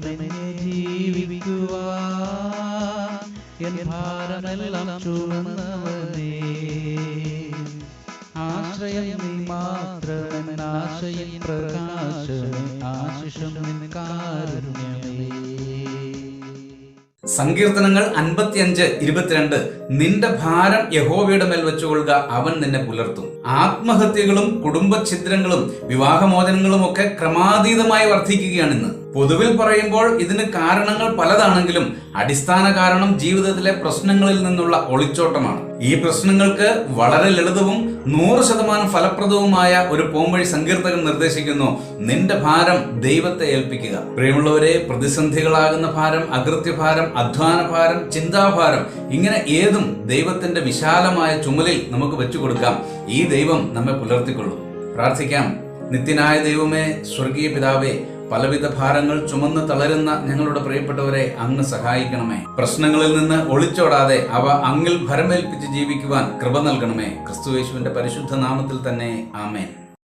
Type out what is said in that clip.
ബലമെന്നെ ജീവിക്കുവാ. N ഭാരമെല്ലാം ചുമന്നവനേ ആശ്രയം നീ മാത്രമെൻ ആശയിൽ പ്രകാശമേ. ആശിഷം നിൻ കാരുണ്യമേ. സങ്കീർത്തനങ്ങൾ അൻപത്തിയഞ്ച് ഇരുപത്തിരണ്ട്. നിന്റെ ഭാരം യഹോവയുടെ മേൽ വെച്ചുകൊള്ളുക അവൻ നിന്നെ പുലർത്തും. ആത്മഹത്യകളും കുടുംബ കുടുംബഛിദ്രങ്ങളും വിവാഹമോചനങ്ങളും ഒക്കെ ക്രമാതീതമായി വർദ്ധിക്കുകയാണ് ഇന്ന് പൊതുവിൽ പറയുമ്പോൾ ഇതിന് കാരണങ്ങൾ പലതാണെങ്കിലും അടിസ്ഥാന കാരണം ജീവിതത്തിലെ പ്രശ്നങ്ങളിൽ നിന്നുള്ള ഒളിച്ചോട്ടമാണ്. ഈ പ്രശ്നങ്ങൾക്ക് വളരെ ലളിതവും നൂറ് ശതമാനം ഫലപ്രദവുമായ ഒരു പോംവഴി സങ്കീർത്തകൻ നിർദ്ദേശിക്കുന്നു. നിന്റെ ഭാരം ദൈവത്തെ ഏൽപ്പിക്കുക. പ്രിയമുള്ളവരെ പ്രതിസന്ധികളാകുന്ന ഭാരം അകൃത്യഭാരം അധ്വാന ഭാരം ചിന്താഭാരം ഇങ്ങനെ ഏതും ദൈവത്തിന്റെ വിശാലമായ ചുമലിൽ നമുക്ക് വെച്ചു കൊടുക്കാം ഈ ദൈവം നമ്മെ പുലർത്തിക്കൊള്ളും. പ്രാർത്ഥിക്കാം. നിത്യനായ ദൈവമേ സ്വർഗീയ പിതാവേ പലവിധ ഭാരങ്ങൾ ചുമന്ന് തളരുന്ന ഞങ്ങളുടെ പ്രിയപ്പെട്ടവരെ അങ്ങ് സഹായിക്കണമേ. പ്രശ്നങ്ങളിൽ നിന്ന് ഒളിച്ചോടാതെ അവ അങ്ങിൽ ഭരമേൽപ്പിച്ച് ജീവിക്കുവാൻ കൃപ നൽകണമേ. ക്രിസ്തുവേശുവിന്റെ പരിശുദ്ധ നാമത്തിൽ തന്നെ ആമേൻ.